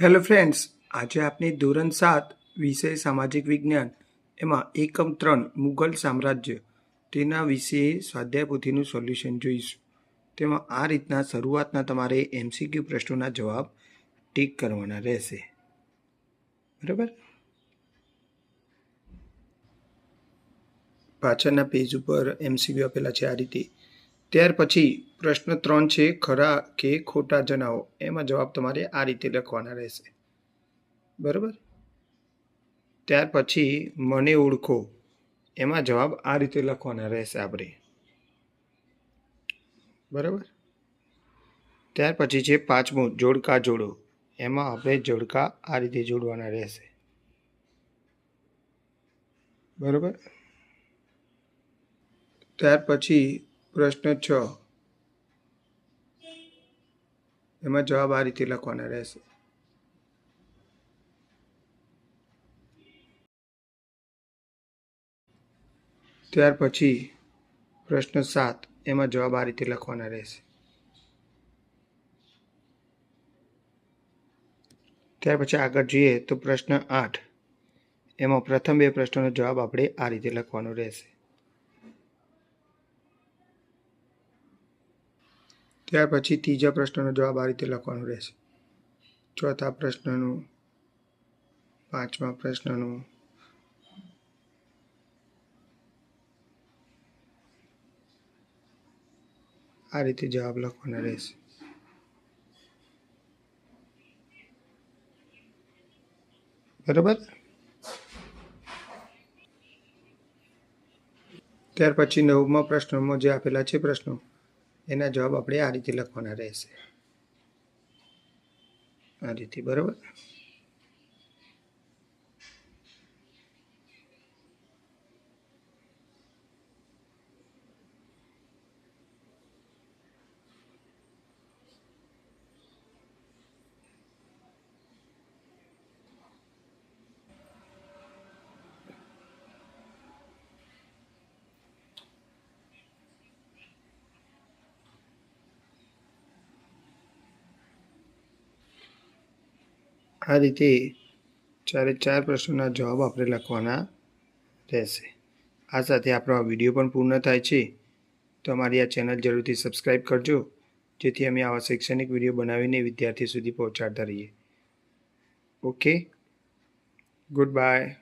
Hello friends આજે આપની ધોરણ સાત વિષય સામાજિક વિજ્ઞાન, એમાં એકમ ત્રણ મુઘલ સામ્રાજ્ય, તેના વિશે સ્વાધ્યાય પોથીનું સોલ્યુશન જોઈશું. તેમાં આ રીતના શરૂઆતના તમારે એમસીક્યુ પ્રશ્નોના જવાબ ટીક કરવાના રહેશે. બરાબર? પાછળના પેજ ઉપર એમસીક્યુ આપેલા છે આ રીતે. ત્યાર પછી પ્રશ્ન ત્રણ છે, ખરા કે ખોટા જણાવો? એમાં જવાબ તમારે આ રીતે લખવાના રહેશે. બરાબર? ત્યાર પછી મને ઓળખો. એમાં જવાબ આ રીતે લખવાના રહેશે આપણે. બરાબર? ત્યાર પછી છે પાંચમું, જોડકા જોડો. એમાં આપણે જોડકા આ રીતે જોડવાના રહેશે. બરાબર? ત્યાર પછી પ્રશ્ન છ. એમાં જવાબ આ રીતે લખવાના રહેશે. ત્યાર પછી પ્રશ્ન સાત, એમાં જવાબ આ રીતે લખવાના રહેશે. ત્યાર પછી આગળ જોઈએ તો પ્રશ્ન આઠ, એમાં પ્રથમ બે પ્રશ્નોનો જવાબ આપણે આ રીતે લખવાનો રહેશે. ત્યાર પછી ત્રીજા પ્રશ્નનો જવાબ આ રીતે લખવાનો રહેશે. ચોથા પ્રશ્નનું, પાંચમા પ્રશ્નનો, આ રીતે જવાબ લખવાનો રહેશે. બરાબર? ત્યાર પછી નવમા પ્રશ્નોમાં જે આપેલા છે પ્રશ્નો એના જવાબ આપણે આ રીતે લખવાના રહેશે. આ રીતે બરાબર? આ રીતે ચારે ચાર પ્રશ્નોના જવાબ આપણે લખવાના રહેશે. આ સાથે આપણો આ વીડિયો પણ પૂર્ણ થાય છે. તો અમારી આ ચેનલ જરૂરથી સબસ્ક્રાઈબ કરજો, જેથી અમે આવા શૈક્ષણિક વીડિયો બનાવીને વિદ્યાર્થી સુધી પહોંચાડતા રહીએ. ઓકે? Good bye.